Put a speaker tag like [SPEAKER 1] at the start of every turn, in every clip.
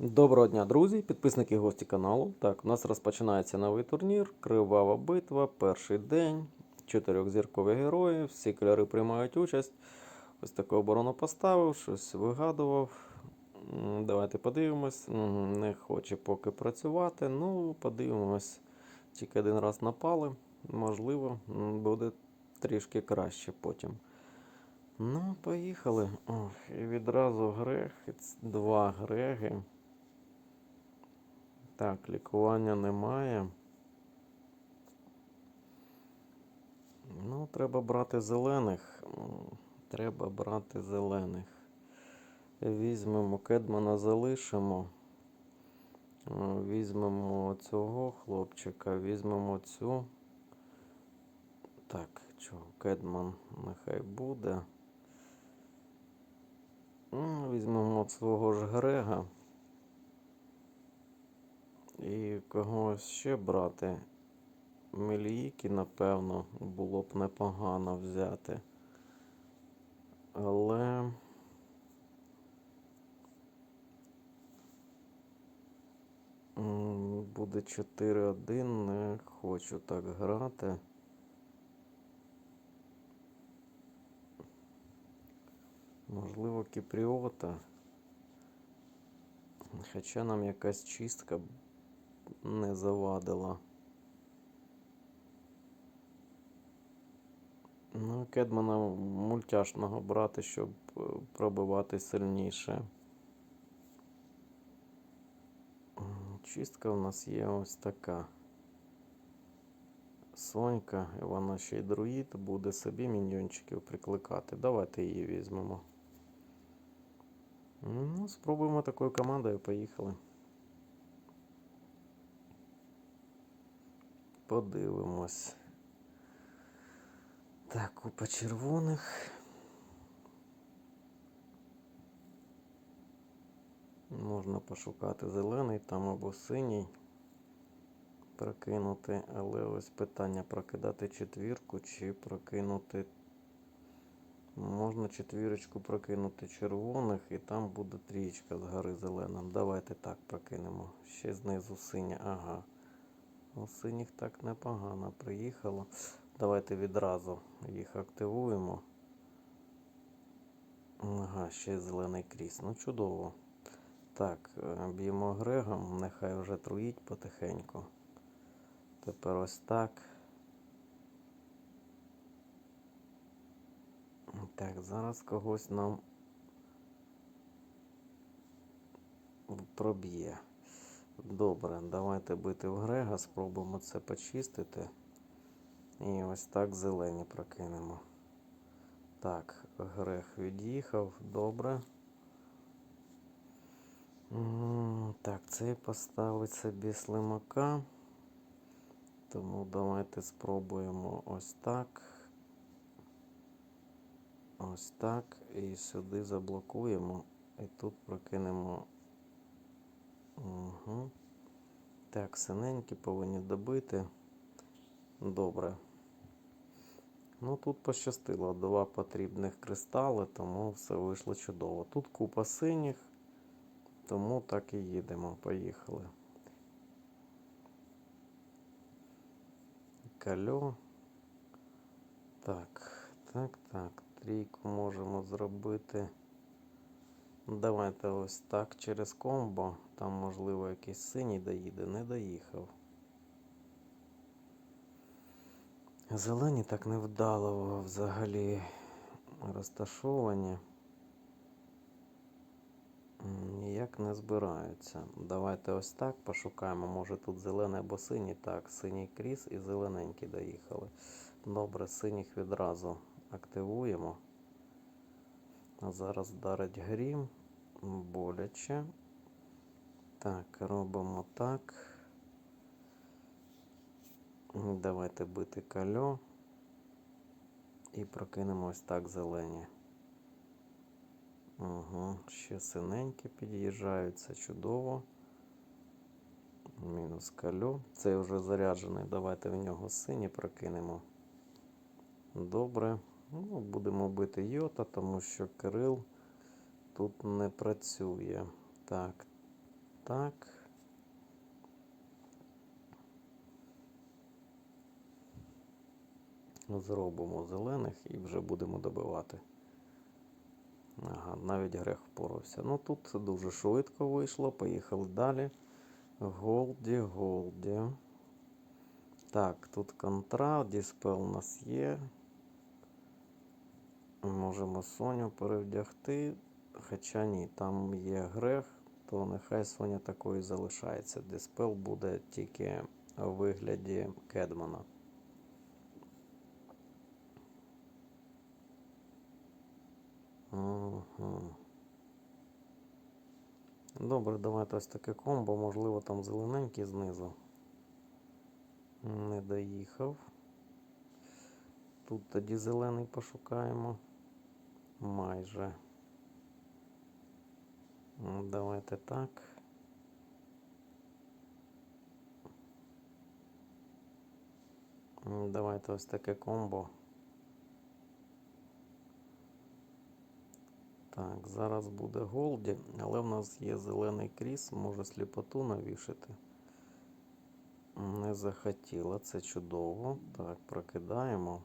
[SPEAKER 1] Доброго дня, друзі, підписники і гості каналу. Так, у нас розпочинається новий турнір. Кривава битва, перший день. Чотирьохзіркові герої, всі кольори приймають участь. Ось таку оборону поставив, щось вигадував. Давайте подивимось. Не хоче поки працювати. Ну, подивимось. Тільки один раз напали. Можливо, буде трішки краще потім. Ну, поїхали. Ох, і відразу Грег. Ц- Два Греги. Так, лікування немає. Ну, треба брати зелених. Треба брати зелених. Візьмемо Кедмана, залишимо. Е, Візьмемо цього хлопчика, візьмемо цю. Так, чого, Кедман нехай буде. Візьмемо свого ж Грега. І когось ще брати. Мелійки, напевно, було б непогано взяти. Але. Буде 4-1, не хочу так грати. Можливо, Кіпріота. Хоча нам якась чистка не завадила. Ну, Кедмана мультяшного брати, щоб е, пробивати сильніше. Чистка у нас є ось така. Сонька, і вона ще й друїд, буде собі міньйончиків прикликати. Давайте її візьмемо. Ну, спробуємо такою командою, поїхали. Подивимось. Так, купа червоних. Можна пошукати зелений там або синій. Прокинути, але ось питання прокидати четвірку чи прокинути. Можна четвірочку прокинути червоних і там буде трієчка згори зелена. Давайте так прокинемо. Ще знизу синя. Ага. У синіх так непогано приїхало. Давайте відразу їх активуємо. Ага, ще зелений кріс. Ну, чудово. Так, е, б'ємо Грегом, нехай вже труїть потихеньку. Тепер ось так. Так, зараз когось нам проб'є. Добре, давайте бити в Грега, спробуємо це почистити. І ось так зелені прокинемо. Так, Грег від'їхав, добре. Так, цей поставить собі слимака. Тому давайте спробуємо ось так. Ось так. І сюди заблокуємо. І тут прокинемо. Угу. Так, синенькі повинні добити. Добре. Ну тут пощастило. Два потрібних кристали, тому все вийшло чудово. Тут купа синіх, тому так і їдемо. Поїхали. Кальо. Так, так, так. Трійку можемо зробити. Давайте ось так через комбо. Там, можливо, якийсь синій доїде, не доїхав. Зелені так невдало взагалі розташовані. Ніяк не збираються. Давайте ось так пошукаємо. Може тут зелений або синій. Так, синій кріс і зелененький доїхали. Добре, синіх відразу активуємо. Зараз вдарить грім. Боляче. Так, робимо так. Давайте бити кальо. І прокинемо ось так зелені. Угу. Ще синенькі під'їжджають, чудово. Мінус кальо. Цей вже заряджений. Давайте в нього сині прокинемо. Добре. Ну, будемо бити йота, тому що Кирил тут не працює. Так. так. Зробимо зелених і вже будемо добивати. Ага, навіть грех впорався. Ну тут дуже швидко вийшло. Поїхали далі. Голді, Голді. Так, тут контра, Діспел у нас є. Можемо Соню перевдягти. Хоча ні, там є грех, то нехай Соня такою залишається. Диспел буде тільки у вигляді Кедмана. Угу. Добре, давайте ось таке комбо, можливо, там зелененький знизу. Не доїхав. Тут тоді зелений пошукаємо. Майже. Ну, Давайте так. Давайте ось таке комбо. Так, зараз буде голді, але в нас є зелений кріс, може сліпоту навішати. Не захотіла, це чудово. Так, прокидаємо.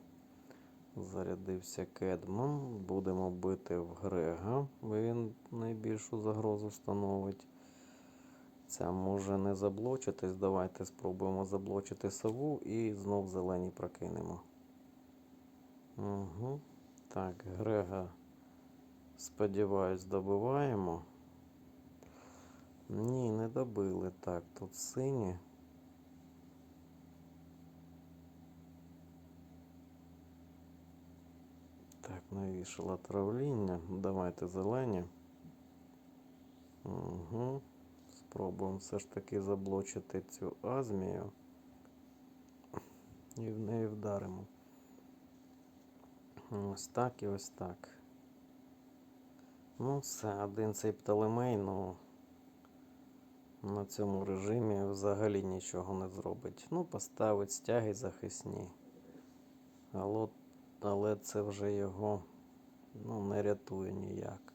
[SPEAKER 1] Зарядився Кедман. Будемо бити в Грега. Він найбільшу загрозу становить. Ця може не заблочитись. Давайте спробуємо заблочити сову і знов зелені прокинемо. Угу. Так, Грега, сподіваюсь, добиваємо. Ні, не добили. Так, тут сині. Так, навішала травління. Давайте зелені. Угу. Спробуємо все ж таки заблочити цю азмію. І в неї вдаримо. Ось так і ось так. Ну, все, один цей птолемей, ну на цьому режимі взагалі нічого не зробить. Ну, поставить стяги захисні. Але але це вже його ну, не рятує ніяк.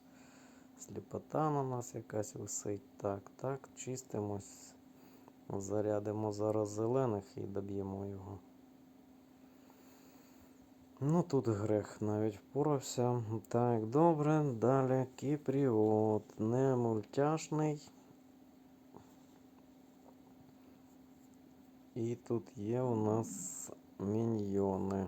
[SPEAKER 1] Сліпота на нас якась висить. Так, так, чистимось. Зарядимо зараз зелених і доб'ємо його. Ну, тут грех навіть впорався. Так, добре. Далі Кіпріот. Не мультяшний. І тут є у нас міньйони.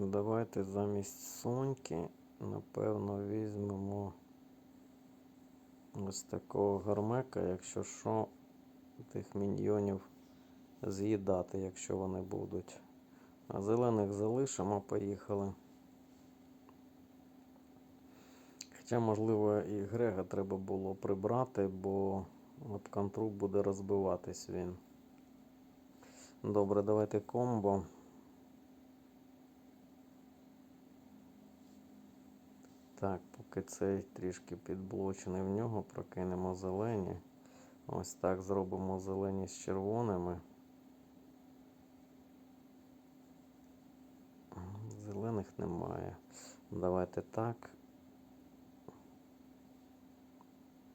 [SPEAKER 1] Давайте замість соньки, напевно, візьмемо ось такого гармека, якщо що, тих міньйонів з'їдати, якщо вони будуть. А зелених залишимо, поїхали. Хоча, можливо, і Грега треба було прибрати, бо от контру буде розбиватись він. Добре, давайте комбо. Так, поки цей трішки підблочений в нього, прокинемо зелені. Ось так зробимо зелені з червоними. Зелених немає. Давайте так.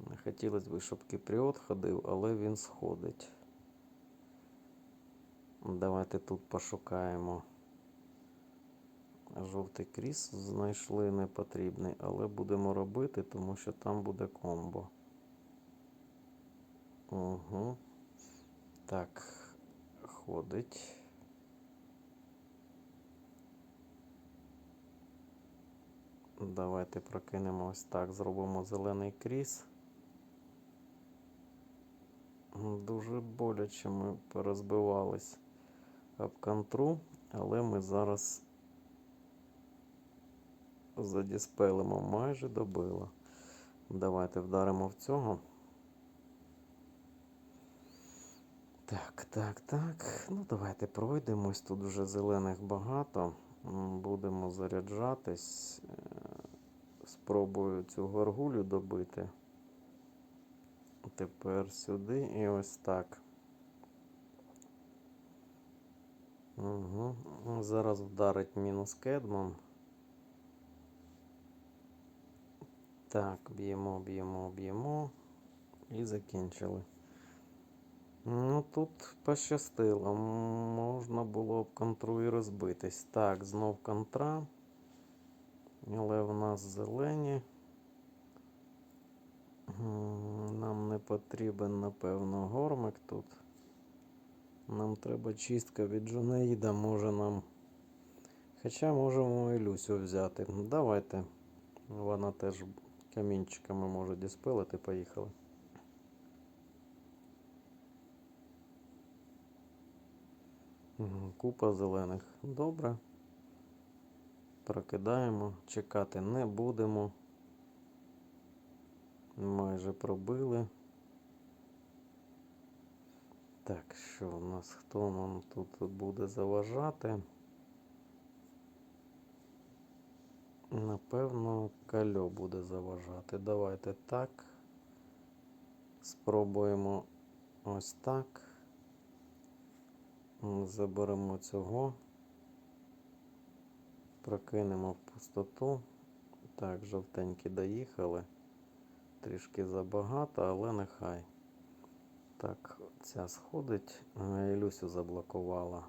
[SPEAKER 1] Не хотілося б, щоб Кіпріот ходив, але він сходить. Давайте тут пошукаємо. Жовтий кріс знайшли непотрібний, але будемо робити, тому що там буде комбо. Угу. Так, ходить. Давайте прокинемо ось так, зробимо зелений кріс. Дуже боляче ми порозбивались об контру, але ми зараз задіспелимо майже добило. Давайте вдаримо в цього. Так, так, так. Ну, давайте пройдемось. Тут вже зелених багато. Будемо заряджатись. Спробую цю горгулю добити. Тепер сюди і ось так. Угу. Зараз вдарить мінус кедман. Так, б'ємо, б'ємо, б'ємо. І закінчили. Ну тут пощастило. Можна було б контру і розбитись. Так, знов контра. Але в нас зелені. Нам не потрібен, напевно, гормик тут. Нам треба чистка від Джунеїда, може нам. Хоча можемо і Люсю взяти. Давайте. Вона теж камінчиками може діспелити, поїхали. Купа зелених. Добре. Прокидаємо, чекати не будемо. Майже пробили. Так, що у нас хто нам тут буде заважати? Напевно, кальо буде заважати. Давайте так. Спробуємо ось так. Заберемо цього. Прокинемо в пустоту. Так, жовтенькі доїхали. Трішки забагато, але нехай. Так, ця сходить. Ілюсю заблокувала.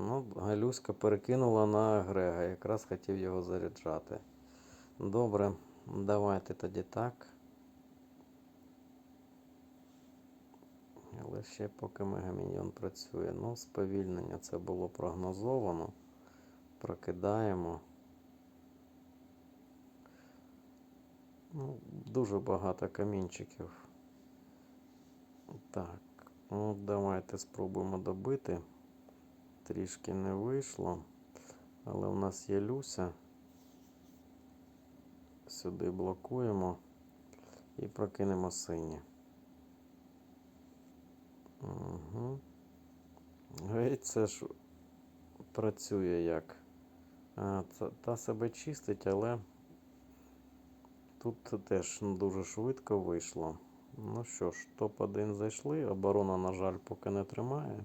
[SPEAKER 1] Ну, Галюська перекинула на Грега. Якраз хотів його заряджати. Добре, давайте тоді так. Але ще поки Мегаміньйон працює. Ну, сповільнення це було прогнозовано. Прокидаємо. Ну, дуже багато камінчиків. Так, ну давайте спробуємо добити. Трішки не вийшло. Але в нас є Люся. Сюди блокуємо і прокинемо сині. Угу. Геть це ж працює як. А, та, та себе чистить, але тут теж дуже швидко вийшло. Ну що ж, топ-1 зайшли. Оборона, на жаль, поки не тримає.